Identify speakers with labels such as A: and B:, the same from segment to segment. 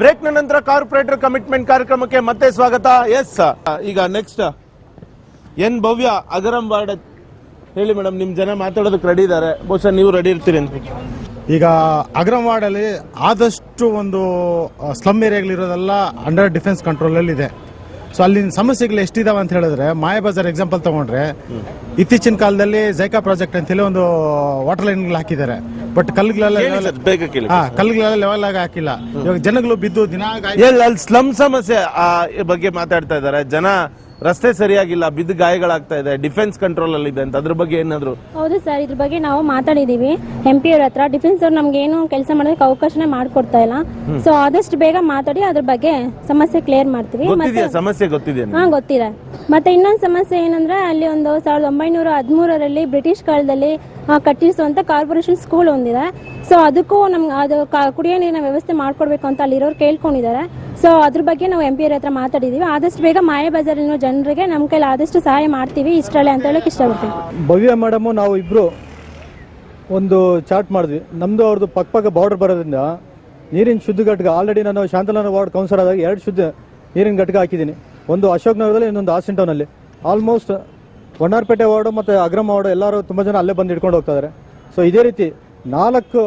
A: ಬ್ರೇಕ್ನ ನಂತರ corporate commitment ಕಾರ್ಯಕ್ರಮಕ್ಕೆ ಮತ್ತೆ ಸ್ವಾಗತ. ಎಸ್ ಈಗ next N Bhavya, Agaram ward ಹೇಳಿ ಮೇಡಮ್ ನಿಮ್ ಜನ ಮಾತಾಡೋದಕ್ಕೆ ರೆಡಿ ಇದ್ದಾರೆ ಬಹುಶಃ ನೀವು ರೆಡಿ ಇರ್ತೀರಿ ಅಂತ.
B: ಈಗ ಅಗ್ರಂ ವಾರ್ಡಲ್ಲಿ ಆದಷ್ಟು ಒಂದು ಸ್ಲಮ್ ಏರಿಯಾಗಳಿರೋದೆಲ್ಲ ಅಂಡರ್ ಡಿಫೆನ್ಸ್ ಕಂಟ್ರೋಲಲ್ಲಿ ಇದೆ ಸೊ ಅಲ್ಲಿನ ಸಮಸ್ಯೆಗಳು ಎಷ್ಟಿದಾವೆ ಅಂತ ಹೇಳಿದ್ರೆ ಮಾಯಾಬಜಾರ್ ಎಕ್ಸಾಂಪಲ್ ತಗೊಂಡ್ರೆ ಇತ್ತೀಚಿನ ಕಾಲದಲ್ಲಿ ಜೈಕಾ ಪ್ರಾಜೆಕ್ಟ್ ಅಂತ ಹೇಳಿ ಒಂದು ವಾಟರ್ ಲೈನ್ಗಳು ಹಾಕಿದ್ದಾರೆ. ಬಟ್ ಕಲ್ಲುಗಳೆಲ್ಲ ಹಾ ಕಲ್ಲುಗಳೆಲ್ಲ ಲೆವೆಲ್ ಆಗಿ ಹಾಕಿಲ್ಲ. ಇವಾಗ ಜನಗಳು ಬಿದ್ದು ದಿನ
A: ಎಲ್ಲಿ ಅಲ್ಲಿ ಸ್ಲಮ್ ಸಮಸ್ಯೆ ಆ ಬಗ್ಗೆ ಮಾತಾಡ್ತಾ ಇದ್ದಾರೆ. ಜನ ರಸ್ತೆ ಸರಿಯಾಗಿಲ್ಲ ಬಿದ್ದು ಗಾಯಗಳಾಗ್ತಾ ಇದೆ ಡಿಫೆನ್ಸ್ ಕಂಟ್ರೋಲ್ ಅಲ್ಲಿ ಇದೆ ಅಂತ. ಅದ್ರ ಬಗ್ಗೆ ಏನಾದ್ರು?
C: ಹೌದು ಸರ್ ಇದ್ರ ಬಗ್ಗೆ ನಾವು ಮಾತಾಡಿದೀವಿ. ಎಂ ಪಿ ಅವ್ರ ಹತ್ರ ಡಿಫೆನ್ಸ್ ಅವ್ರು ನಮ್ಗೆ ಏನು ಕೆಲಸ ಮಾಡೋದಕ್ಕೆ ಅವಕಾಶನೇ ಮಾಡ್ಕೊಡ್ತಾ ಇಲ್ಲ. ಸೊ ಆದಷ್ಟು ಬೇಗ ಮಾತಾಡಿ ಅದ್ರ ಬಗ್ಗೆ ಸಮಸ್ಯೆ ಕ್ಲಿಯರ್ ಮಾಡ್ತೀವಿ.
A: ಗೊತ್ತಿದೆಯಾ? ಸಮಸ್ಯೆ ಗೊತ್ತಿದೆ
C: ಹಾ ಗೊತ್ತಿದೆ. ಮತ್ತೆ ಇನ್ನೊಂದು ಸಮಸ್ಯೆ ಏನಂದ್ರೆ ಅಲ್ಲಿ ಒಂದು ಸಾವಿರದ ಒಂಬೈನೂರ ಹದಿಮೂರರಲ್ಲಿ ಬ್ರಿಟಿಷ್ ಕಾಲದಲ್ಲಿ ಕಟ್ಟಿಸುವಂತ ಕಾರ್ಪೊರೇಷನ್ ಸ್ಕೂಲ್ ಒಂದಿದೆ. ಸೊ ಅದಕ್ಕೂ ನಮ್ಗೆ ಅದು ಕುಡಿಯೋ ನೀರಿನ ವ್ಯವಸ್ಥೆ ಮಾಡ್ಕೊಡ್ಬೇಕು ಅಂತ ಅಲ್ಲಿರೋರು ಕೇಳ್ಕೊಂಡಿದ್ದಾರೆ. ಸೊ ಅದ್ರ ಬಗ್ಗೆ ನಾವು ಎಂ ಪಿ ಅವ್ರ ಹತ್ರ ಮಾತಾಡಿದೀವಿ. ಆದಷ್ಟು ಬೇಗ ಮಾಯ ಬಜಾರಿನ ಜನರಿಗೆ ನಮ್ಮ ಕೈಲಿ ಆದಷ್ಟು ಸಹಾಯ ಮಾಡ್ತೀವಿ ಇಷ್ಟರಲ್ಲೇ ಅಂತ ಹೇಳಕ್ ಇಷ್ಟಪಡ್ತೀವಿ
D: ಭವ್ಯ ಮೇಡಮು, ನಾವು ಇಬ್ಬರು ಒಂದು ಚಾಟ್ ಮಾಡಿದ್ವಿ. ನಮ್ಮದು ಅವ್ರದ್ದು ಪಕ್ಕ ಪಕ್ಕ ಬಾರ್ಡರ್ ಬರೋದ್ರಿಂದ ನೀರಿನ ಶುದ್ಧ ಘಟಕ ಆಲ್ರೆಡಿ ನಾನು ಶಾಂತಲನ ವಾರ್ಡ್ ಕೌನ್ಸಿಲರ್ ಆದಾಗ ಎರಡು ಶುದ್ಧ ನೀರಿನ ಘಟಕ ಹಾಕಿದ್ದೀನಿ. ಒಂದು ಅಶೋಕ್ ನಗರದಲ್ಲಿ ಇನ್ನೊಂದು ಆಸಿನ್ ಟೌನಲ್ಲಿ ಆಲ್ಮೋಸ್ಟ್ ವಣ್ಣಾರ್ಪೇಟೆ ವಾರ್ಡು ಮತ್ತು ಅಗ್ರಮ ವಾರ್ಡು ಎಲ್ಲರೂ ತುಂಬ ಜನ ಅಲ್ಲೇ ಬಂದು ಇಟ್ಕೊಂಡು ಹೋಗ್ತಾ ಇದ್ದಾರೆ ಸೊ ಇದೇ ರೀತಿ ನಾಲ್ಕು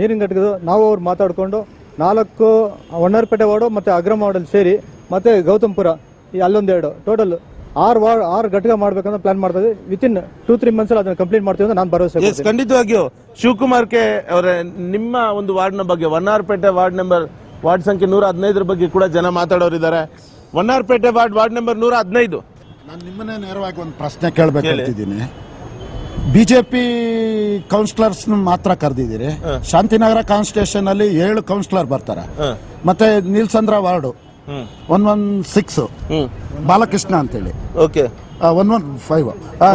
D: ನೀರಿನ ಘಟಕದ ನಾವು ಅವ್ರು ಮಾತಾಡಿಕೊಂಡು ನಾಲ್ಕು ಹೊನ್ನರ್ಪೇಟೆ ವಾರ್ಡು ಮತ್ತು ಅಗ್ರ ವಾರ್ಡಲ್ಲಿ ಸೇರಿ ಮತ್ತು ಗೌತಮ್ಪುರ ಈ ಅಲ್ಲೊಂದೆರಡು ಟೋಟಲ್ ಆರು ವಾರ್ಡ್ ಆರು ಘಟಕ ಮಾಡ್ಬೇಕಂತ ಪ್ಲಾನ್ ಮಾಡ್ತಾ ಇದ್ದೀವಿ. ಇನ್ ಟೂ ತ್ರೀ ಮಂತ್ಸ್ ಅದನ್ನ ಕಂಪ್ಲೀಟ್ ಮಾಡ್ತೀವಿ ಅಂತ ನಾನು ಭರವಸೆ
A: ಎಸ್
D: ಕೊಡ್ತೀನಿ.
A: ಖಂಡಿತವಾಗಿಯೂ. ಶಿವಕುಮಾರ್ ಕೆ ಅವರೇ ನಿಮ್ಮ ಒಂದು ವಾರ್ಡ್ನ ಬಗ್ಗೆ ವನ್ನಾರ್ಪೇಟೆ ವಾರ್ಡ್ ನಂಬರ್ ವಾರ್ಡ್ ಸಂಖ್ಯೆ ನೂರ ಹದಿನೈದರ ಬಗ್ಗೆ ಕೂಡ ಜನ ಮಾತಾಡೋರಿದ್ದಾರೆ. ವನ್ನಾರ್ಪೇಟೆ ವಾರ್ಡ್ ವಾರ್ಡ್ ನಂಬರ್ ನೂರ ಹದಿನೈದು.
E: ನಾನು ನಿಮ್ಮನ್ನೇ ನೇರವಾಗಿ ಒಂದು ಪ್ರಶ್ನೆ ಕೇಳಬೇಕಂತಿದ್ದೀನಿ. ಬಿಜೆಪಿ ಕೌನ್ಸಿಲರ್ಸ್ ಮಾತ್ರ ಕರೆದಿದ್ದೀರಿ. ಶಾಂತಿನಗರ ಕಾನ್ಸ್ಟಿಟ್ಯೂಷನ್ ಅಲ್ಲಿ ಏಳು ಕೌನ್ಸಿಲರ್ ಬರ್ತಾರೆ. ಮತ್ತೆ Neelasandra ward one one six Balakrishna ಅಂತೇಳಿ.
A: Okay.
E: One one five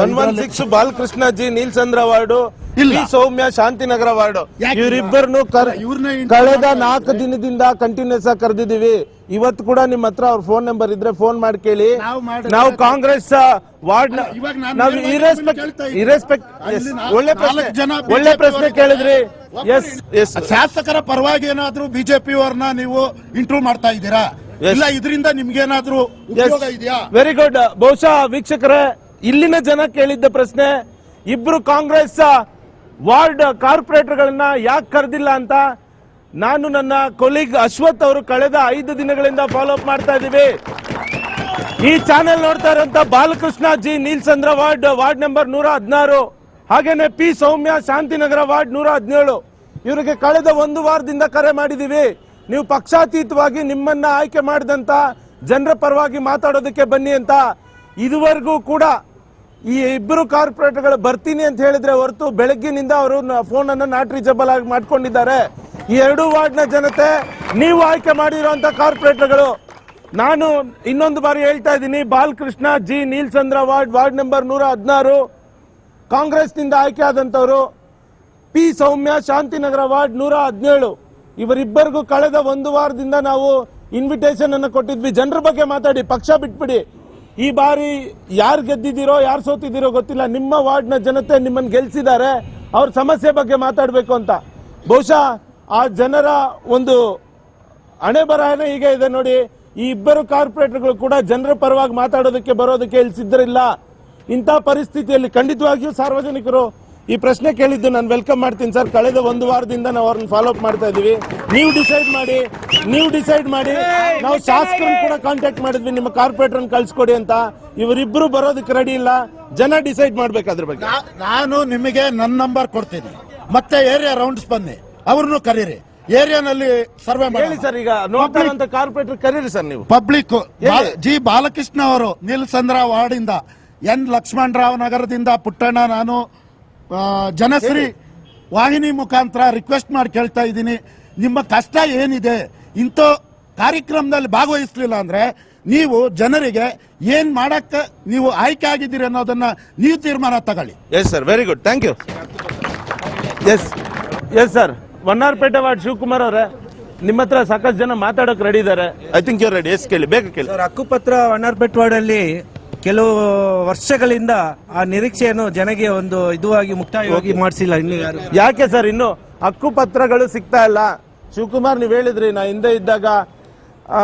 A: one one six Balakrishna ji Neelasandra ward
E: ಇಲ್ಲಿ.
A: ಸೌಮ್ಯ ಶಾಂತಿನಗರ ವಾರ್ಡು. ಇವರಿಬ್ಬರನ್ನು
E: ಇವ್ರನ್ನ
A: ಕಳೆದ ನಾಲ್ಕು ದಿನದಿಂದ ಕಂಟಿನ್ಯೂಸ್ ಆಗಿ ಕರೆದಿದ್ದೀವಿ. ಇವತ್ತು ಕೂಡ ನಿಮ್ಮ ಹತ್ರ ಅವ್ರ ಫೋನ್ ನಂಬರ್ ಇದ್ರೆ ಫೋನ್ ಮಾಡಿ ಕೇಳಿ.
E: ನಾವು
A: ಕಾಂಗ್ರೆಸ್ ವಾರ್ಡ್ ನಾವು ಇರೆಸ್ಪೆಕ್ಟ್ ಒಳ್ಳೆ ಪ್ರಶ್ನೆ ಒಳ್ಳೆ ಪ್ರಶ್ನೆ ಕೇಳಿದ್ರಿ. ಎಸ್ ಎಸ್
E: ಶಾಸಕರ ಪರವಾಗಿ ಏನಾದ್ರೂ ಬಿಜೆಪಿ ಅವ್ರನ್ನ ನೀವು ಇಂಟ್ರೂವ್ ಮಾಡ್ತಾ ಇದ್ದೀರಾ. ಇಲ್ಲ ಇದರಿಂದ ನಿಮ್ಗೇನಾದ್ರೂ ಇದೆಯಾ?
A: ವೆರಿ ಗುಡ್ ಬಹುಶಃ ವೀಕ್ಷಕರೇ ಇಲ್ಲಿನ ಜನ ಕೇಳಿದ್ದ ಪ್ರಶ್ನೆ ಇಬ್ರು ಕಾಂಗ್ರೆಸ್ ವಾರ್ಡ್ ಕಾರ್ಪೊರೇಟರ್ಗಳನ್ನ ಯಾಕೆ ಕರೆದಿಲ್ಲ ಅಂತ ನಾನು ನನ್ನ ಕೊಲೀಗ್ ಅಶ್ವಥ್ ಅವರು ಕಳೆದ ಐದು ದಿನಗಳಿಂದ ಫಾಲೋ ಅಪ್ ಮಾಡ್ತಾ ಇದ್ದೀವಿ. ಈ ಚಾನೆಲ್ ನೋಡ್ತಾ ಇರುವಂತ Balakrishna ji Neelasandra ward ward number ನೂರ ಹದಿನಾರು. ಹಾಗೇನೆ ಪಿ ಸೌಮ್ಯ ಶಾಂತಿನಗರ ವಾರ್ಡ್ ನೂರ ಹದಿನೇಳು. ಇವರಿಗೆ ಕಳೆದ ಒಂದು ವಾರದಿಂದ ಕರೆ ಮಾಡಿದೀವಿ ನೀವು ಪಕ್ಷಾತೀತವಾಗಿ ನಿಮ್ಮನ್ನ ಆಯ್ಕೆ ಮಾಡಿದಂತ ಜನರ ಪರವಾಗಿ ಮಾತಾಡೋದಕ್ಕೆ ಬನ್ನಿ ಅಂತ. ಇದುವರೆಗೂ ಕೂಡ ಈ ಇಬ್ಬರು ಕಾರ್ಪೊರೇಟರ್ಗಳು ಬರ್ತೀನಿ ಅಂತ ಹೇಳಿದ್ರೆ ಹೊರತು ಬೆಳಗ್ಗಿನಿಂದ ಅವರು ಫೋನ್ ಅನ್ನ ನಾಟ್ ರೀಚಬಲ್ ಆಗಿ ಮಾಡ್ಕೊಂಡಿದ್ದಾರೆ. ಈ ಎರಡು ವಾರ್ಡ್ನ ಜನತೆ, ನೀವು ಆಯ್ಕೆ ಮಾಡಿರುವಂತ ಕಾರ್ಪೊರೇಟರ್ಗಳು. ನಾನು ಇನ್ನೊಂದು ಬಾರಿ ಹೇಳ್ತಾ ಇದ್ದೀನಿ, Balakrishna ji Neelasandra ward ward number ನೂರ ಹದಿನಾರು. ಕಾಂಗ್ರೆಸ್ನಿಂದ ಆಯ್ಕೆ ಆದಂತವರು ಪಿ ಸೌಮ್ಯ ಶಾಂತಿನಗರ ವಾರ್ಡ್ ನೂರ ಹದಿನೇಳು. ಇವರಿಬ್ಬರಿಗೂ ಕಳೆದ ಒಂದು ವಾರದಿಂದ ನಾವು ಇನ್ವಿಟೇಷನ್ ಅನ್ನು ಕೊಟ್ಟಿದ್ವಿ. ಜನರ ಬಗ್ಗೆ ಮಾತಾಡಿ, ಪಕ್ಷ ಬಿಟ್ಬಿಡಿ. ಈ ಬಾರಿ ಯಾರು ಗೆದ್ದಿದ್ದೀರೋ, ಯಾರು ಸೋತಿದ್ದೀರೋ ಗೊತ್ತಿಲ್ಲ. ನಿಮ್ಮ ವಾರ್ಡ್ನ ಜನತೆ ನಿಮ್ಮನ್ನು ಗೆಲ್ಸಿದ್ದಾರೆ. ಅವ್ರ ಸಮಸ್ಯೆ ಬಗ್ಗೆ ಮಾತಾಡಬೇಕು ಅಂತ. ಬಹುಶಃ ಆ ಜನರ ಒಂದು ಹಣೆ ಬರಹನೇ ಹೀಗೆ ಇದೆ ನೋಡಿ. ಈ ಇಬ್ಬರು ಕಾರ್ಪೊರೇಟರ್ಗಳು ಕೂಡ ಜನರ ಪರವಾಗಿ ಮಾತಾಡೋದಕ್ಕೆ ಬರೋದಕ್ಕೆ ಇಲ್ಲಿ ಸಿದ್ಧರಿಲ್ಲ. ಇಂಥ ಪರಿಸ್ಥಿತಿಯಲ್ಲಿ ಖಂಡಿತವಾಗಿಯೂ ಸಾರ್ವಜನಿಕರು ಈ ಪ್ರಶ್ನೆ ಕೇಳಿದ್ದು ನಾನು ವೆಲ್ಕಮ್ ಮಾಡ್ತೀನಿ ಸರ್. ಕಳೆದ ಒಂದು ವಾರದಿಂದ ನಾವು ಅವ್ರನ್ನ ಫಾಲೋ ಅಪ್ ಮಾಡ್ತಾ ಇದೀವಿ ನೀವು ಡಿಸೈಡ್ ಮಾಡಿ, ನೀವು ಡಿಸೈಡ್ ಮಾಡಿ. ನಾವು ಶಾಸಕರು ಕೂಡ ಕಾಂಟ್ಯಾಕ್ಟ್ ಮಾಡಿದ್ವಿ. ನಿಮ್ಮ ಕಾರ್ಪೊರೇಟರ್ ಕಳ್ಸಿಕೊಡಿ ಅಂತ. ಇವರಿಬ್ಬರು ಬರೋದಕ್ಕೆ ರೆಡಿ ಇಲ್ಲ. ಜನ ಡಿಸೈಡ್ ಮಾಡ್ಬೇಕು ಅದ್ರ ಬಗ್ಗೆ.
E: ನಾನು ನಿಮಗೆ ನನ್ನ ನಂಬರ್ ಕೊಡ್ತೀನಿ. ಮತ್ತೆ ಏರಿಯಾ ರೌಂಡ್ಸ್ ಬನ್ನಿ. ಅವ್ರನ್ನು ಕರೀರಿ. ಏರಿಯಾನಲ್ಲಿ ಸರ್ವೆ
A: ಹೇಳಿ
E: ಮಾಡಿ
A: ಸರ್ ಈಗ ನೋಡ್ತಾ ಕಾರ್ಪೊರೇಟರ್ ಕರೀರಿ ಸರ್ ನೀವು.
E: ಪಬ್ಲಿಕ್. ಜಿ ಬಾಲಕೃಷ್ಣ ಅವರು ನೀಲಸಂದ್ರ ವಾರ್ಡಿಂದ ಎನ್ ಲಕ್ಷ್ಮಣರಾವ್ ನಗರದಿಂದ ಪುಟ್ಟಣ್ಣ ನಾನು ಜನಶ್ರೀ ವಾಹಿನಿ ಮುಖಾಂತರ ರಿಕ್ವೆಸ್ಟ್ ಮಾಡಿ ಕೇಳ್ತಾ ಇದ್ದೀನಿ. ನಿಮ್ಮ ಕಷ್ಟ ಏನಿದೆ? ಇಂಥ ಕಾರ್ಯಕ್ರಮದಲ್ಲಿ ಭಾಗವಹಿಸಲಿಲ್ಲ ಅಂದ್ರೆ ನೀವು ಜನರಿಗೆ ಏನ್ ಮಾಡಕ್ಕೆ ನೀವು ಆಯ್ಕೆ ಆಗಿದ್ದೀರಿ ಅನ್ನೋದನ್ನ ನೀವು ತೀರ್ಮಾನ ತಗೊಳ್ಳಿ.
A: Yes sir very good thank you yes yes sir Vannarpet ward Shivakumar ಅವರೇ ನಿಮ್ಮ ಹತ್ರ ಸಾಕಷ್ಟು ಜನ ಮಾತಾಡೋಕೆ ರೆಡಿ ಇದ್ದಾರೆ I think you ready yes ಕೇಳಿ ಬೇಗ ಕೇಳಿ.
F: ಸರ್ ಹಕ್ಕುಪತ್ರ ವಣ್ಣಾರ್ಪೇಟ್ ವಾರ್ಡಲ್ಲಿ ಕೆಲವು ವರ್ಷಗಳಿಂದ ಆ ನಿರೀಕ್ಷೆಯನ್ನು ಜನಗೆ ಒಂದು ಇದುವಾಗಿ ಮುಕ್ತಾಯವಾಗಿ ಮಾಡಿಸಿಲ್ಲ ಇನ್ನು ಯಾರು.
A: ಯಾಕೆ ಸರ್ ಇನ್ನು ಹಕ್ಕುಪತ್ರಗಳು ಸಿಗ್ತಾ ಇಲ್ಲ? ಶಿವಕುಮಾರ್ ನೀವು ಹೇಳಿದ್ರಿ ನಾ ಹಿಂದೆ ಇದ್ದಾಗ ಆ,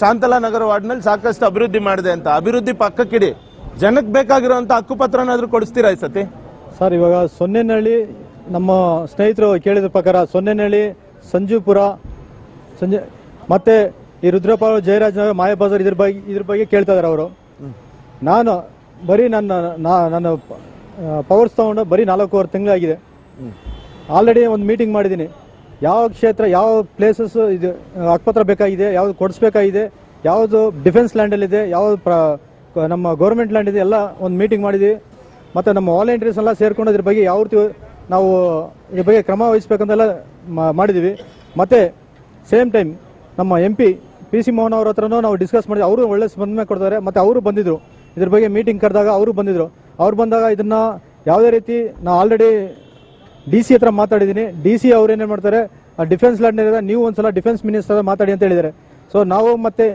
A: ಶಾಂತಲಾ ನಗರ ವಾರ್ಡ್ನಲ್ಲಿ ಸಾಕಷ್ಟು ಅಭಿವೃದ್ಧಿ ಮಾಡಿದೆ ಅಂತ. ಅಭಿವೃದ್ಧಿ ಪಕ್ಕಕ್ಕಿಡಿ. ಜನಕ್ಕೆ ಬೇಕಾಗಿರುವಂತ ಹಕ್ಕುಪತ್ರನಾದ್ರೂ ಕೊಡಿಸ್ತೀರಾ ಈ ಸತಿ?
D: ಸರ್ ಇವಾಗ ಸೊನ್ನೆನಹಳ್ಳಿ ನಮ್ಮ ಸ್ನೇಹಿತರು ಕೇಳಿದ ಪ್ರಕಾರ ಸೊನ್ನೆನಹಳ್ಳಿ ಸಂಜೀವ್ಪುರ ಸಂಜೆ ಮತ್ತೆ ಈ ರುದ್ರಪಾಲ ಜಯರಾಜನಗರ ಮಾಯಬಾಜಾರ್ ಇದ್ರ ಬಗ್ಗೆ ಇದ್ರ ಬಗ್ಗೆ ಕೇಳ್ತಾ ಇದಾರೆ ಅವರು. ನಾನು ಬರೀ ನನ್ನ ನನ್ನ ಪವರ್ಸ್ ತಗೊಂಡು ಬರೀ ನಾಲ್ಕೂವರೆ ತಿಂಗಳಾಗಿದೆ. ಆಲ್ರೆಡಿ ಒಂದು ಮೀಟಿಂಗ್ ಮಾಡಿದ್ದೀನಿ. ಯಾವ ಕ್ಷೇತ್ರ ಯಾವ ಪ್ಲೇಸಸ್ ಇದು ಹಕ್ಕುಪತ್ರ ಬೇಕಾಗಿದೆ ಯಾವ್ದು ಕೊಡಿಸ್ಬೇಕಾಗಿದೆ ಯಾವುದು ಡಿಫೆನ್ಸ್ ಲ್ಯಾಂಡಲ್ಲಿದೆ ಯಾವುದು ಪ್ರ ನಮ್ಮ ಗೌರ್ಮೆಂಟ್ ಲ್ಯಾಂಡ್ ಇದೆ ಎಲ್ಲ ಒಂದು ಮೀಟಿಂಗ್ ಮಾಡಿದ್ದೀವಿ. ಮತ್ತು ನಮ್ಮ ವಾಲಂಟಿಯರ್ಸ್ ಎಲ್ಲ ಸೇರ್ಕೊಂಡು ಅದ್ರ ಬಗ್ಗೆ ಯಾವ ರೀತಿ ನಾವು ಇದ್ರ ಬಗ್ಗೆ ಕ್ರಮ ವಹಿಸಬೇಕಂತೆಲ್ಲ ಮಾಡಿದ್ದೀವಿ ಮತ್ತು ಸೇಮ್ ಟೈಮ್ ನಮ್ಮ M P P C Mohan ಅವ್ರ ಹತ್ರನೂ ನಾವು ಡಿಸ್ಕಸ್ ಮಾಡಿದ್ವಿ. ಅವರು ಒಳ್ಳೆ ಸ್ಪಂದನೆ ಕೊಡ್ತಾರೆ. ಮತ್ತು ಅವರು ಬಂದಿದ್ರು. ಇದ್ರ ಬಗ್ಗೆ ಮೀಟಿಂಗ್ ಕರೆದಾಗ ಅವರು ಬಂದಿದ್ರು. ಅವ್ರು ಬಂದಾಗ ಇದನ್ನ ಯಾವುದೇ ರೀತಿ ನಾವು ಆಲ್ರೆಡಿ ಡಿ ಸಿ ಹತ್ರ ಮಾತಾಡಿದ್ದೀನಿ. ಡಿ ಸಿ ಅವ್ರು ಏನೇನು ಮಾಡ್ತಾರೆ? ಡಿಫೆನ್ಸ್ ಲ್ಯಾಂಡ್ ನೀವು ನೀವು ಒಂದ್ಸಲ ಡಿಫೆನ್ಸ್ ಮಿನಿಸ್ಟರ್ ಮಾತಾಡಿ ಅಂತ ಹೇಳಿದ್ದಾರೆ. ಸೊ ನಾವು ಮತ್ತೆ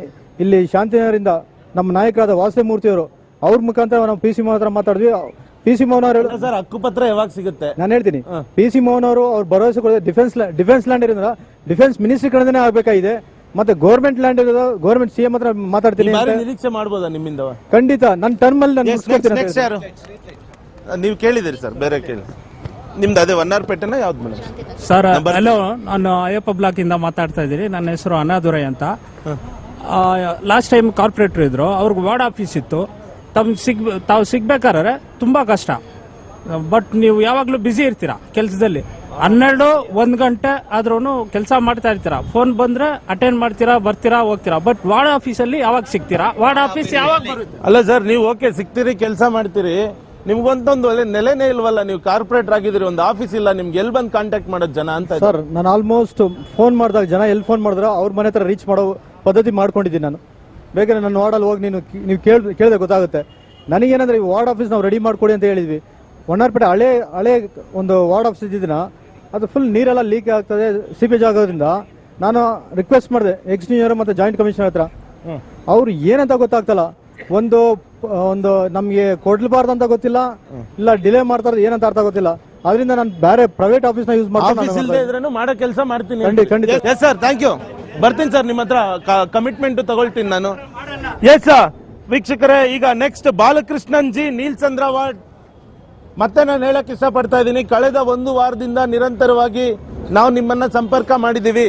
D: ಇಲ್ಲಿ ಶಾಂತಿನಗರಿಂದ ನಮ್ಮ ನಾಯಕರಾದ ವಾಸುದೇವ ಮೂರ್ತಿಯವರು ಅವ್ರ ಮುಖಾಂತರ ನಾವು ಪಿ ಸಿ ಮೋಹನ್ ಹತ್ರ ಮಾತಾಡಿದ್ವಿ. ಪಿ ಸಿ ಮೋಹನ್ ಅವರು
A: ಸರ್ ಹಕ್ಕುಪತ್ರ ಯಾವಾಗ ಸಿಗುತ್ತೆ?
D: ನಾನು ಹೇಳ್ತೀನಿ. ಪಿ ಸಿ ಮೋಹನ್ ಅವರು ಅವ್ರು ಭರವಸೆ ಕೊಡೋದು ಡಿಫೆನ್ಸ್ ಡಿಫೆನ್ಸ್ ಲ್ಯಾಂಡ್ ಇರೋದ್ರ ಡಿಫೆನ್ಸ್ ಮಿನಿಸ್ಟ್ರಿ ಕಡೆನೇ ಆಗಬೇಕಾಗಿದೆ. ಮತ್ತೆ ಗೌರ್ಮೆಂಟ್ ಲ್ಯಾಂಡ್ ಇರೋದು ಗೌರ್ಮೆಂಟ್ ಸಿ ಎಂ ಹತ್ರ
A: ಈ
D: ಮಾತಾಡ್ತೀನಿ.
A: ನಿರೀಕ್ಷೆ ಮಾಡ್ಬೋದಾ ನಿಮ್ಮಿಂದ?
D: ಖಂಡಿತ. ನನ್ನ ಟರ್ಮ್ ಅಲ್ಲಿ ನಾನು
A: ನೀವು ಕೇಳಿದಿರಿ ಸರ್ ಬೇರೆ ಕೇಳಿ. ನಿಮ್ದು ಅದೇ ವನ್ನಾರ್ಪೇಟೆನ ಯಾವ್ದು ಮೇಡಮ್
G: ಸರ್ ಹಲೋ ನಾನು ಅಯ್ಯಪ್ಪ ಬ್ಲಾಕ್ ಇಂದ ಮಾತಾಡ್ತಾ ಇದ್ದೀನಿ. ನನ್ನ ಹೆಸರು ಅನಾದುರೈ ಅಂತ. ಲಾಸ್ಟ್ ಟೈಮ್ ಕಾರ್ಪೊರೇಟರ್ ಇದ್ರು ಅವ್ರಿಗೆ ವಾರ್ಡ್ ಆಫೀಸ್ ಇತ್ತು. ತಮ್ ಸಿಗ್ ತಾವು ಸಿಗ್ಬೇಕಾದ್ರೆ ತುಂಬಾ ಕಷ್ಟ. ಬಟ್ ನೀವು ಯಾವಾಗಲೂ ಬ್ಯುಸಿ ಇರ್ತೀರಾ ಕೆಲಸದಲ್ಲಿ. ಹನ್ನೆರಡು ಒಂದು ಗಂಟೆ ಆದ್ರೂ ಕೆಲಸ ಮಾಡ್ತಾ ಇರ್ತೀರಾ. ಫೋನ್ ಬಂದ್ರೆ ಅಟೆಂಡ್ ಮಾಡ್ತೀರಾ ಬರ್ತೀರಾ ಹೋಗ್ತೀರಾ. ಬಟ್ ವಾರ್ಡ್ ಆಫೀಸಲ್ಲಿ ಯಾವಾಗ ಸಿಗ್ತೀರಾ? ವಾರ್ಡ್ ಆಫೀಸ್ ಯಾವಾಗ ಬರುತ್ತೆ?
A: ಅಲ್ಲ ಸರ್ ನೀವು ಓಕೆ ಸಿಗ್ತೀರಿ ಕೆಲಸ ಮಾಡ್ತೀರಿ. ನಿಮ್ಗೊಂದೊಂದು ಒಳ್ಳೆ ನೆಲೆನೇ ಇಲ್ವಲ್ಲ ನೀವು ಕಾರ್ಪೊರೇಟರ್ ಆಗಿದ್ದೀರಿ ಒಂದು ಆಫೀಸ್ ಇಲ್ಲ ನಿಮ್ಗೆ ಎಲ್ಲಿ ಬಂದು ಕಾಂಟ್ಯಾಕ್ಟ್ ಮಾಡೋದು ಜನ ಅಂತ
D: ಸರ್ ನಾನು ಆಲ್ಮೋಸ್ಟ್ ಫೋನ್ ಮಾಡಿದಾಗ ಜನ ಎಲ್ಲಿ ಫೋನ್ ಮಾಡಿದ್ರೆ ಅವ್ರ ಮನೆ ಹತ್ರ ರೀಚ್ ಮಾಡೋ ಪದ್ಧತಿ ಮಾಡ್ಕೊಂಡಿದ್ದೀನಿ ನಾನು. ಬೇಕಾದ್ರೆ ನನ್ನ ವಾರ್ಡಲ್ಲಿ ಹೋಗಿ ನೀನು ನೀವು ಕೇಳ್ ಕೇಳಿದೆ ಗೊತ್ತಾಗುತ್ತೆ. ನನಗೇನಂದ್ರೆ ಈ ವಾರ್ಡ್ ಆಫೀಸ್ ನಾವು ರೆಡಿ ಮಾಡಿಕೊಡಿ ಅಂತ ಹೇಳಿದ್ವಿ. ಒಣ್ಣಾರ್ಪೇಟೆ ಹಳೆ ಹಳೆ ಒಂದು ವಾರ್ಡ್ ಆಫೀಸ್ ಇದ್ದಿದ್ದಿನ ಅದು ಫುಲ್ ನೀರೆಲ್ಲ ಲೀಕ್ ಆಗ್ತದೆ ಸೀಪೇಜ್ ಆಗೋದ್ರಿಂದ ನಾನು ರಿಕ್ವೆಸ್ಟ್ ಮಾಡಿದೆ ಎಕ್ಸ್ ನ್ಯೂಯರ್ ಮತ್ತು ಜಾಯಿಂಟ್ ಕಮಿಷನರ್ ಹತ್ರ. ಅವ್ರು ಏನಂತ ಗೊತ್ತಾಗ್ತಲ್ಲ ಒಂದು ಒಂದು ನಮಗೆ ಕೊಡ್ಲಬಾರ್ದು ಅಂತ ಗೊತ್ತಿಲ್ಲ ಇಲ್ಲ ಡಿಲೇ ಮಾಡ್ತಾರೆ ಏನಂತ ಅರ್ಥ ಗೊತ್ತಿಲ್ಲ. ಅದರಿಂದ ನಾನು ಬೇರೆ ಪ್ರೈವೇಟ್ ಆಫೀಸ್ನ ಯೂಸ್
A: ಆಫೀಸ್ ಇಲ್ಲದೆ
D: ಮಾಡ್ತೀನಿ
A: ಇದ್ರೇನು ಮಾಡೋ ಕೆಲಸ ಮಾಡ್ತೀನಿ.
D: ಖಂಡಿತ, ಖಂಡಿತ.
A: ಎಸ್ ಸರ್ ಥ್ಯಾಂಕ್ ಯು ಬರ್ತೀನಿ ಸರ್ ನಿಮ್ಮ ಹತ್ರ. ಕಮಿಟ್ಮೆಂಟ್ ತಗೊಳ್ತೀನಿ ನಾನು. ಎಸ್ ಸರ್ ವೀಕ್ಷಕರೇ ಈಗ ನೆಕ್ಸ್ಟ್ ಬಾಲಕೃಷ್ಣನ್ ಜಿ ನೀಲ್ಚಂದ್ರ ವಾರ್ಡ್. ಮತ್ತೆ ನಾನು ಹೇಳಕ್ ಇಷ್ಟಪಡ್ತಾ ಇದ್ದೀನಿ. ಕಳೆದ ಒಂದು ವಾರದಿಂದ ನಿರಂತರವಾಗಿ ನಾವು ನಿಮ್ಮನ್ನ ಸಂಪರ್ಕ ಮಾಡಿದ್ದೀವಿ.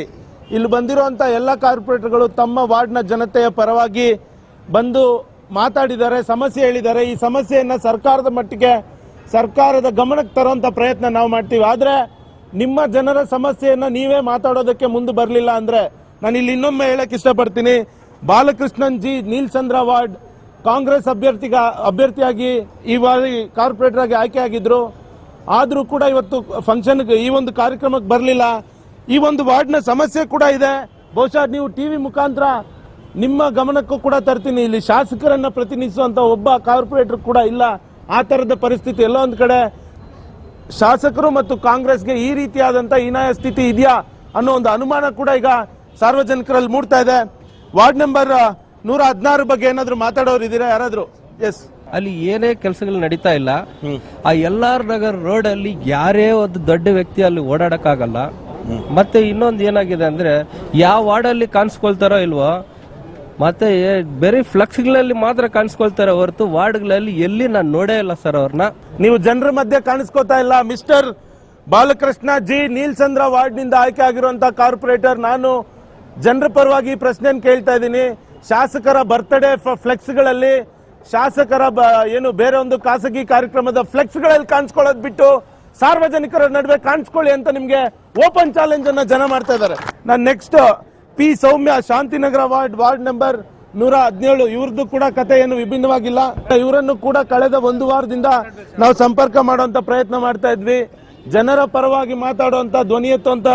A: ಇಲ್ಲಿ ಬಂದಿರುವಂತ ಎಲ್ಲ ಕಾರ್ಪೊರೇಟರ್ಗಳು ತಮ್ಮ ವಾರ್ಡ್ನ ಜನತೆಯ ಪರವಾಗಿ ಬಂದು ಮಾತಾಡಿದ್ದಾರೆ ಸಮಸ್ಯೆ ಹೇಳಿದ್ದಾರೆ. ಈ ಸಮಸ್ಯೆಯನ್ನ ಸರ್ಕಾರದ ಮಟ್ಟಿಗೆ ಸರ್ಕಾರದ ಗಮನಕ್ಕೆ ತರುವಂತ ಪ್ರಯತ್ನ ನಾವು ಮಾಡ್ತೀವಿ. ಆದರೆ ನಿಮ್ಮ ಜನರ ಸಮಸ್ಯೆಯನ್ನು ನೀವೇ ಮಾತಾಡೋದಕ್ಕೆ ಮುಂದೆ ಬರಲಿಲ್ಲ ಅಂದ್ರೆ ನಾನು ಇಲ್ಲಿ ಇನ್ನೊಮ್ಮೆ ಹೇಳಕ್ಕೆ ಇಷ್ಟಪಡ್ತೀನಿ. ಬಾಲಕೃಷ್ಣನ್ ಜಿ ನೀಲ್ಚಂದ್ರ ವಾರ್ಡ್ ಕಾಂಗ್ರೆಸ್ ಅಭ್ಯರ್ಥಿಗ, ಅಭ್ಯರ್ಥಿಯಾಗಿ ಈ ಬಾರಿ ಕಾರ್ಪೊರೇಟರ್ ಆಗಿ ಆಯ್ಕೆ ಆಗಿದ್ರು. ಆದ್ರೂ ಕೂಡ ಇವತ್ತು ಫಂಕ್ಷನ್ ಈ ಒಂದು ಕಾರ್ಯಕ್ರಮಕ್ಕೆ ಬರಲಿಲ್ಲ. ಈ ಒಂದು ವಾರ್ಡ್ನ ಸಮಸ್ಯೆ ಕೂಡ ಇದೆ. ಬಹುಶಃ ನೀವು ಟಿವಿ ಮುಖಾಂತರ ನಿಮ್ಮ ಗಮನಕ್ಕೂ ಕೂಡ ತರ್ತೀನಿ. ಇಲ್ಲಿ ಶಾಸಕರನ್ನ ಪ್ರತಿನಿಧಿಸುವಂತ ಒಬ್ಬ ಕಾರ್ಪೊರೇಟರ್ ಕೂಡ ಇಲ್ಲ. ಆ ಥರದ ಪರಿಸ್ಥಿತಿ ಎಲ್ಲೋ ಒಂದು ಕಡೆ ಶಾಸಕರು ಮತ್ತು ಕಾಂಗ್ರೆಸ್ಗೆ ಈ ರೀತಿಯಾದಂಥ ಹೀನಾಯ ಸ್ಥಿತಿ ಇದೆಯಾ ಅನ್ನೋ ಒಂದು ಅನುಮಾನ ಕೂಡ ಈಗ ಸಾರ್ವಜನಿಕರಲ್ಲಿ ಮೂಡ್ತಾ ಇದೆ. ವಾರ್ಡ್ ನಂಬರ್ ನೂರ ಹದಿನಾರು ಬಗ್ಗೆ ಏನಾದರೂ ಮಾತಾಡೋರು ಇದ್ದೀರಾ? ಯಾರಾದರೂ? ಎಸ್
H: ಅಲ್ಲಿ ಏನೇ ಕೆಲಸಗಳು ನಡೀತಾ ಇಲ್ಲ. ಆ ಎಲ್ ಆರ್ ನಗರ್ ರೋಡ್ ಅಲ್ಲಿ ಯಾರೇ ಒಂದು ದೊಡ್ಡ ವ್ಯಕ್ತಿ ಅಲ್ಲಿ ಓಡಾಡಕ್ಕಾಗಲ್ಲ. ಮತ್ತೆ ಇನ್ನೊಂದು ಏನಾಗಿದೆ ಅಂದ್ರೆ ಯಾವ ವಾರ್ಡಲ್ಲಿ ಕಾಣಿಸ್ಕೊಳ್ತಾರೋ ಇಲ್ವೋ ಮತ್ತೆ ಬರೀ ಫ್ಲಕ್ಸ್ಗಳಲ್ಲಿ ಮಾತ್ರ ಕಾಣಿಸ್ಕೊಳ್ತಾರೆ ಹೊರತು ವಾರ್ಡ್ಗಳಲ್ಲಿ ಎಲ್ಲಿ ನಾನು ನೋಡೇ ಇಲ್ಲ ಸರ್ ಅವ್ರನ್ನ.
A: ನೀವು ಜನರ ಮಧ್ಯೆ ಕಾಣಿಸ್ಕೊತಾ ಇಲ್ಲ. ಮಿಸ್ಟರ್ ಬಾಲಕೃಷ್ಣ ಜಿ ನೀಲ್ಚಂದ್ರ ವಾರ್ಡ್ನಿಂದ ಆಯ್ಕೆ ಆಗಿರುವಂತಹ ಕಾರ್ಪೊರೇಟರ್ ನಾನು ಜನರ ಪರವಾಗಿ ಪ್ರಶ್ನೆಯನ್ನು ಕೇಳ್ತಾ ಇದ್ದೀನಿ. ಶಾಸಕರ ಬರ್ತ್ಡೇ ಫ್ಲೆಕ್ಸ್ಗಳಲ್ಲಿ ಶಾಸಕರ ಏನು ಬೇರೆ ಒಂದು ಖಾಸಗಿ ಕಾರ್ಯಕ್ರಮದ ಫ್ಲೆಕ್ಸ್ಗಳಲ್ಲಿ ಕಾಣಿಸ್ಕೊಳ್ಳೋದು ಬಿಟ್ಟು ಸಾರ್ವಜನಿಕರ ನಡುವೆ ಕಾಣಿಸ್ಕೊಳ್ಳಿ ಅಂತ ನಿಮಗೆ ಓಪನ್ ಚಾಲೆಂಜ್ ಅನ್ನ ಜನ ಮಾಡ್ತಾ ಇದ್ದಾರೆ. ನಾನು next P Soumya Shantinagar ward ward number ನೂರ ಹದಿನೇಳು. ಇವ್ರದ್ದು ಕೂಡ ಕತೆ ಏನು ವಿಭಿನ್ನವಾಗಿಲ್ಲ. ಇವರನ್ನು ಕೂಡ ಕಳೆದ ಒಂದು ವಾರದಿಂದ ನಾವು ಸಂಪರ್ಕ ಮಾಡುವಂತ ಪ್ರಯತ್ನ ಮಾಡ್ತಾ ಇದ್ವಿ. ಜನರ ಪರವಾಗಿ ಮಾತಾಡುವಂತ, ಧ್ವನಿ ಎತ್ತುವಂತ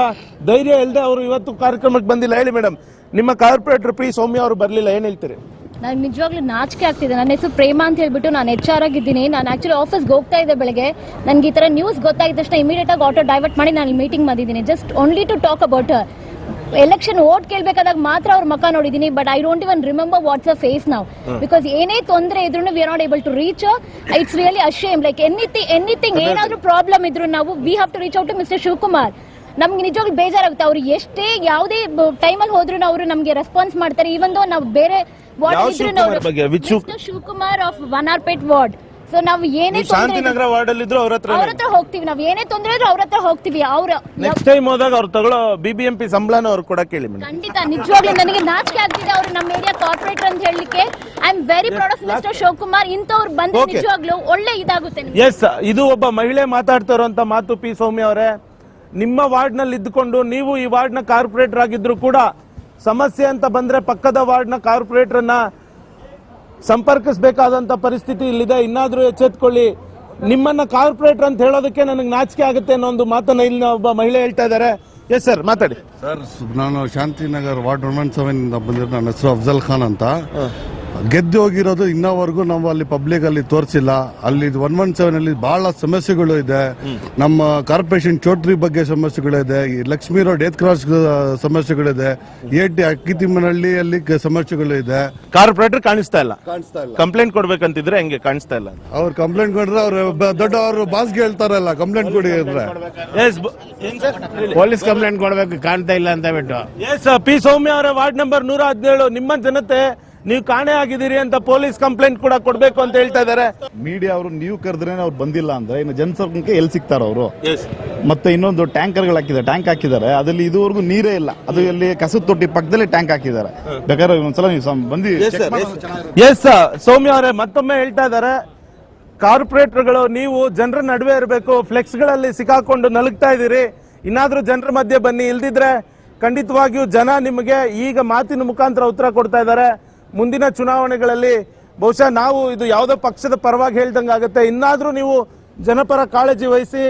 A: ಧೈರ್ಯ ಇಲ್ಲದೆ ಅವರು ಇವತ್ತು ಕಾರ್ಯಕ್ರಮಕ್ಕೆ ಬಂದಿಲ್ಲ. ಹೇಳಿ ಮೇಡಮ್ ನಿಮ್ಮ ಕಾರ್ಪೊರೇಟರ್ ಪಿ ಸೌಮ್ಯ ಅವರು ಬರ್ಲಿಲ್ಲ, ಏನ್ ಹೇಳ್ತೀರಿ?
I: ನನಗೆ ನಿಜವಾಗ್ಲೂ ನಾಚಿಕೆ ಆಗ್ತಿದೆ. ನನ್ನ ಹೆಸರು ಪ್ರೇಮ ಅಂತ ಹೇಳ್ಬಿಟ್ಟು ನಾನು ಎಚ್ ಆರ್ ಆಗಿದ್ದೀನಿ. ನಾನು ಆಕ್ಚುಲಿ ಆಫೀಸ್ಗೆ ಹೋಗ್ತಾ ಇದ್ದೆ ಬೆಳಗ್ಗೆ. ನನಗೆ ಈ ಥರ ನ್ಯೂಸ್ ಗೊತ್ತಾಗಿದ ತಕ್ಷಣ ಇಮಿಡಿಯೇಟ್ ಆಗಿ ಆಟೋ ಡೈವರ್ಟ್ ಮಾಡಿ ನಾನು ಮೀಟಿಂಗ್ ಬಂದಿದ್ದೀನಿ. Just only to talk about election vote ಕೇಳಬೇಕಾದಾಗ ಮಾತ್ರ ಅವ್ರ ಮಕ್ಕ ನೋಡಿದೀನಿ but I don't even remember what's a face ನಾವು ಬಿಕಾಸ್ ಏನೇ ತೊಂದರೆ ಇದ್ರು we are not able to reach it's really a shame like anything anything ಏನಾದರೂ ಪ್ರಾಬ್ಲಮ್ ಇದ್ರು ನಾವು we have to reach out to mister Shivakumar ನಮ್ಗೆ ನಿಜವಾಗ್ಲೂ ಬೇಜಾರಾಗುತ್ತೆ. ಅವ್ರು ಎಷ್ಟೇ ಯಾವುದೇ ಟೈಮಲ್ಲಿ ಹೋದ್ರು ಅವರು ನಮಗೆ ರೆಸ್ಪಾನ್ಸ್ ಮಾಡ್ತಾರೆ ಈವನ್ ನಾವು ಬೇರೆ ವಾರ್ಡ್ ಇದ್ರು
A: Shivakumar of
I: Vannarpet ward so ನಾವು ಏನೇ ಶಾಂತಿ
A: ನಗರ ವಾರ್ಡ್ ಅಲ್ಲಿ ಇದ್ರು ಅವ್ರ ಹತ್ರ
I: ಅವ್ರ ಹತ್ರ ಹೋಗ್ತೀವಿ. ನಾವು ಏನೇ ತೊಂದ್ರೆ ಇದ್ರು ಅವ್ರ ಹತ್ರ ಹೋಗ್ತೀವಿ. ಅವ್ರ
A: ನೆಕ್ಸ್ಟ್ ಟೈಮ್ ಹೋದಾಗ ಅವ್ರು ತಗೊಳ್ಳೋ ಬಿಬಿಎಂಪಿ ಸಂಬಳನ ಅವ್ರು ಕೂಡ ಕೇಳಿ ಮೇಡಮ್.
I: ಖಂಡಿತ ನಿಜವಾಗ್ಲೂ ನನಗೆ ನಾಚಿಕೆ ಆಗ್ತಿದೆ. ಅವ್ರು ನಮ್ಮ ಏರಿಯಾ ಕಾರ್ಪೊರೇಟರ್ ಅಂತ ಹೇಳಲಿಕ್ಕೆ. I am very proud of mister Shivakumar. ಇಂಥವ್ರು ಬಂದ್ರೆ
A: Okay.
I: ನಿಜವಾಗ್ಲೂ ಒಳ್ಳೆ ಇದಾಗುತ್ತೆ ನಿಮ್ಗೆ.
A: ಎಸ್ ಇದು ಒಬ್ಬ ಮಹಿಳೆ ಮಾತಾಡ್ತಾ ಇರುವಂತ ಮಾತು ಪಿ ಸೌಮ್ಯ ಅವರೇ. ನಿಮ್ಮ ವಾರ್ಡ್ನಲ್ಲಿ ಇದ್ದುಕೊಂಡು ನೀವು ಈ ವಾರ್ಡ್ನ ಕಾರ್ಪೊರೇಟರ್ ಆಗಿದ್ರು ಕೂಡ ಸಮಸ್ಯೆ ಅಂತ ಬಂದ್ರೆ ಪಕ್ಕದ ವಾರ್ಡ್ನ ಕಾರ್ಪೊರೇಟರ್ ಅನ್ನ ಸಂಪರ್ಕಿಸಬೇಕಾದಂತ ಪರಿಸ್ಥಿತಿ ಇಲ್ಲಿದೆ. ಇನ್ನಾದರೂ ಎಚ್ಚೆತ್ಕೊಳ್ಳಿ. ನಿಮ್ಮನ್ನ ಕಾರ್ಪೊರೇಟರ್ ಅಂತ ಹೇಳೋದಕ್ಕೆ ನನಗೆ ನಾಚಿಕೆ ಆಗುತ್ತೆ ಅನ್ನೋ ಒಂದು ಮಾತನ್ನ ಇಲ್ಲಿನ ಒಬ್ಬ ಮಹಿಳೆ ಹೇಳ್ತಾ ಇದ್ದಾರೆ. ಎಸ್ ಸರ್ ಮಾತಾಡಿ.
J: ಸರ್ ನಾನು ಶಾಂತಿನಗರ್ ವಾರ್ಡ್ ಒನ್ ಸೆವೆನ್ ಬಂದಿರೋ ನನ್ನ ಹೆಸರು ಅಫ್ಜಲ್ ಖಾನ್ ಅಂತ. ಗೆದ್ದು ಹೋಗಿರೋದು ಇನ್ನವರೆಗೂ ನಾವು ಅಲ್ಲಿ ಪಬ್ಲಿಕ್ ಅಲ್ಲಿ ತೋರಿಸಿಲ್ಲ. ಅಲ್ಲಿ ಒನ್ ಒನ್ ಸೆವೆನ್ ಅಲ್ಲಿ ಬಹಳ ಸಮಸ್ಯೆಗಳು ಇದೆ. ನಮ್ಮ ಕಾರ್ಪೊರೇಷನ್ ಚೌಟ್ರಿ ಬಗ್ಗೆ ಸಮಸ್ಯೆಗಳಿದೆ ಈ ಲಕ್ಷ್ಮೀ ರೋಡ್ ಏತ್ ಕ್ರಾಸ್ ಸಮಸ್ಯೆಗಳಿದೆ ಅಕ್ಕಿ ಅಕ್ಕಿತಿಮ್ಮನಹಳ್ಳಿ ಅಲ್ಲಿ ಕ- ಸಮಸ್ಯೆಗಳು ಇದೆ.
A: ಕಾರ್ಪೊರೇಟರ್ ಕಾಣಿಸ್ತಾ ಇಲ್ಲ.
J: ಕಾಣಿಸ್ತಾ ಇಲ್ಲ.
A: ಕಂಪ್ಲೇಂಟ್ ಕೊಡ್ಬೇಕಂತಿದ್ರೆ ಹೆಂಗೆ ಕಾಣಿಸ್ತಾ ಇಲ್ಲ.
J: ಅವ್ರು ಕಂಪ್ಲೇಂಟ್ ಕೊಡ್ರೆ ಅವ್ರು ಬ- ದೊಡ್ಡ ಅವರು ಬಾಸ್ಗೆ ಹೇಳ್ತಾರಲ್ಲ ಕಂಪ್ಲೇಂಟ್ ಕೊಡಿ ಅಂದ್ರೆ
A: ಎಸ್
B: ಪೊಲೀಸ್ ಕಂಪ್ಲೇಂಟ್ ಕೊಡ್ಬೇಕು ಕಾಣ್ತಾ ಇಲ್ಲ ಅಂತ ಬಿಟ್ಟು
A: ಎಸ್ ಪಿ ಸೌಮ್ಯ ಅವರ ವಾರ್ಡ್ ನಂಬರ್ ನೂರ ಹದಿನೇಳು ನಿಮ್ಮ ಜನತೆ ನೀವು ಕಾಣೆ ಆಗಿದ್ದೀರಿ ಅಂತ ಪೊಲೀಸ್ ಕಂಪ್ಲೇಂಟ್ ಕೂಡ ಕೊಡ್ಬೇಕು ಅಂತ ಹೇಳ್ತಾ ಇದಾರೆ
K: ಮೀಡಿಯಾ ಅವರು ನೀವು ಕರೆದ್ರೆ ಅವ್ರು ಬಂದಿಲ್ಲ ಅಂದ್ರೆ ಇನ್ನು ಜನಸಂಖ್ಯೆ ಎಲ್ಲಿ ಸಿಗ್ತಾರ ಅವರು. ಮತ್ತೆ ಇನ್ನೊಂದು ಟ್ಯಾಂಕರ್ಗಳು ಹಾಕಿದ್ದಾರೆ ಟ್ಯಾಂಕ್ ಹಾಕಿದ್ದಾರೆ. ಅದ್ರಲ್ಲಿ ಇದುವರೆಗೂ ನೀರೇ ಇಲ್ಲ. ಅದು ಇಲ್ಲಿ ಕಸದ ತೊಟ್ಟಿ ಪಕ್ಕದಲ್ಲಿ ಟ್ಯಾಂಕ್ ಹಾಕಿದ್ದಾರೆ. ಬೇಕಾದ್ರೆ ಒಂದ್ಸಲ ನೀವು ಬಂದಿ
A: ಎಸ್ ಸೌಮ್ಯ ಅವರೇ ಮತ್ತೊಮ್ಮೆ ಹೇಳ್ತಾ ಇದ್ದಾರೆ. ಕಾರ್ಪೊರೇಟರ್ಗಳು ನೀವು ಜನರ ನಡುವೆ ಇರಬೇಕು. ಫ್ಲೆಕ್ಸ್ಗಳಲ್ಲಿ ಸಿಕ್ಕಾಕೊಂಡು ನಲುಗ್ತಾ ಇದ್ದೀರಿ. ಇನ್ನಾದ್ರೂ ಜನರ ಮಧ್ಯೆ ಬನ್ನಿ. ಇಲ್ದಿದ್ರೆ ಖಂಡಿತವಾಗಿಯೂ ಜನ ನಿಮಗೆ ಈಗ ಮಾತಿನ ಮುಖಾಂತರ ಉತ್ತರ ಕೊಡ್ತಾ ಇದ್ದಾರೆ. ಮುಂದಿನ ಚುನಾವಣೆಗಳಲ್ಲಿ ಬಹುಶಃ ನಾವು ಇದು ಯಾವುದೋ ಪಕ್ಷದ ಪರವಾಗಿ ಹೇಳ್ದಂಗೆ ಆಗುತ್ತೆ. ಇನ್ನಾದರೂ ನೀವು ಜನಪರ ಕಾಳಜಿ ವಹಿಸಿ,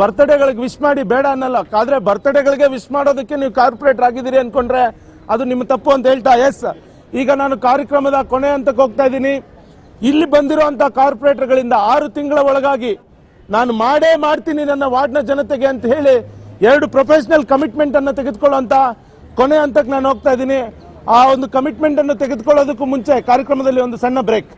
A: ಬರ್ತ್ಡೇಗಳಿಗೆ ವಿಶ್ ಮಾಡಿ, ಬೇಡ ಅನ್ನಲ್ಲ. ಆದರೆ ಬರ್ತ್ಡೇಗಳಿಗೆ ವಿಶ್ ಮಾಡೋದಕ್ಕೆ ನೀವು ಕಾರ್ಪೊರೇಟರ್ ಆಗಿದ್ದೀರಿ ಅಂದ್ಕೊಂಡ್ರೆ ಅದು ನಿಮ್ಮ ತಪ್ಪು ಅಂತ ಹೇಳ್ತಾ ಎಸ್ ಈಗ ನಾನು ಕಾರ್ಯಕ್ರಮದ ಕೊನೆ ಹಂತಕ್ಕೆ ಹೋಗ್ತಾ ಇದ್ದೀನಿ. ಇಲ್ಲಿ ಬಂದಿರುವಂತ ಕಾರ್ಪೊರೇಟರ್ಗಳಿಂದ ಆರು ತಿಂಗಳ ಒಳಗಾಗಿ ನಾನು ಮಾಡೇ ಮಾಡ್ತೀನಿ ನನ್ನ ವಾರ್ಡ್ನ ಜನತೆಗೆ ಅಂತ ಹೇಳಿ ಎರಡು ಪ್ರೊಫೆಷನಲ್ ಕಮಿಟ್ಮೆಂಟನ್ನು ಅನ್ನು ತೆಗೆದುಕೊಳ್ಳುವಂತ ಕೊನೆ ಹಂತಕ್ಕೆ ನಾನು ಹೋಗ್ತಾ ಇದ್ದೀನಿ. ಆ ಒಂದು ಕಮಿಟ್ಮೆಂಟ್ ಅನ್ನು ತೆಗೆದುಕೊಳ್ಳೋದಕ್ಕೂ ಮುಂಚೆ ಕಾರ್ಯಕ್ರಮದಲ್ಲಿ ಒಂದು ಸಣ್ಣ ಬ್ರೇಕ್